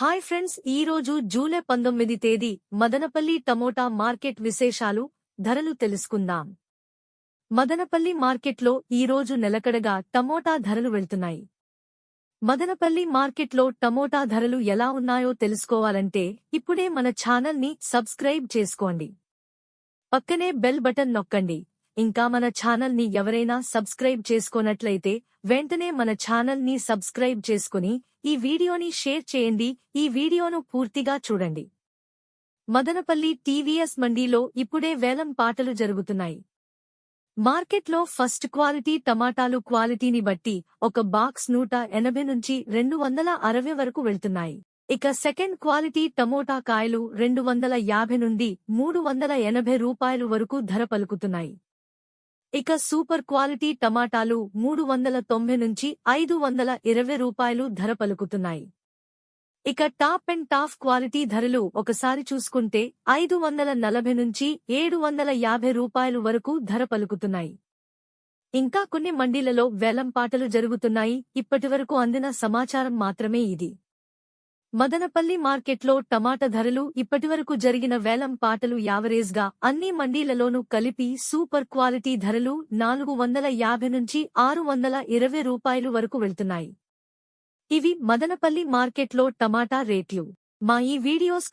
Hi friends ఈ రోజు July పంతొమ్మిది తేదీ మదనపల్లి టమోటా మార్కెట్ విశేషాలు ధరలు తెలుసుకుందాం. మదనపల్లి మార్కెట్లో ఈ రోజు నిలకడగా టమోటా ధరలు వెళ్తున్నాయి. మదనపల్లి మార్కెట్లో టమోటా ధరలు ఎలా ఉన్నాయో తెలుసుకోవాలంటే ఇప్పుడే మన ఛానల్ని సబ్స్క్రైబ్ చేసుకోండి. పక్కనే బెల్ బటన్ నొక్కండి. ఇంకా మన ఛానల్ని ఎవరైనా సబ్స్క్రైబ్ చేసుకోనట్లయితే వెంటనే మన ఛానల్ని సబ్స్క్రైబ్ చేసుకుని ఈ వీడియోని షేర్ చేయండి. ఈ వీడియోను పూర్తిగా చూడండి. మదనపల్లి టీవీఎస్ మండీలో ఇప్పుడే వేలం పాటలు జరుగుతున్నాయి. మార్కెట్లో ఫస్ట్ క్వాలిటీ టమాటాలు క్వాలిటీని బట్టి ఒక బాక్స్ నూట ఎనభై నుంచి రెండు వందల అరవై వరకు వెళ్తున్నాయి. ఇక సెకండ్ క్వాలిటీ టమోటా కాయలు రెండు వందల యాభై నుండి మూడు వందల ఎనభై రూపాయలు వరకు ధర పలుకుతున్నాయి. ఇక సూపర్ క్వాలిటీ టమాటాలు మూడు వందల తొంభై నుంచి ఐదు వందల ఇరవై రూపాయలు ధర పలుకుతున్నాయి. ఇక టాప్ అండ్ టాప్ క్వాలిటీ ధరలు ఒకసారి చూసుకుంటే ఐదు వందల నలభై నుంచి ఏడు వందల యాభై రూపాయలు వరకు ధర పలుకుతున్నాయి. ఇంకా కొన్ని మండీలలో వేలంపాటలు జరుగుతున్నాయి. ఇప్పటివరకు అందిన సమాచారం మాత్రమే ఇది. మదనపల్లి మార్కెట్లో టమాటా ధరలు ఇప్పటివరకు జరిగిన వేలం పాటలు యావరేజ్గా అన్ని మండీలలోనూ కలిపి సూపర్ క్వాలిటీ ధరలు నాలుగు వందల యాభై నుంచి ఆరు వందల ఇరవై రూపాయలు వరకు వెళ్తున్నాయి. ఇవి మదనపల్లి మార్కెట్లో టమాటా రేట్లు. మా ఈ వీడియోస్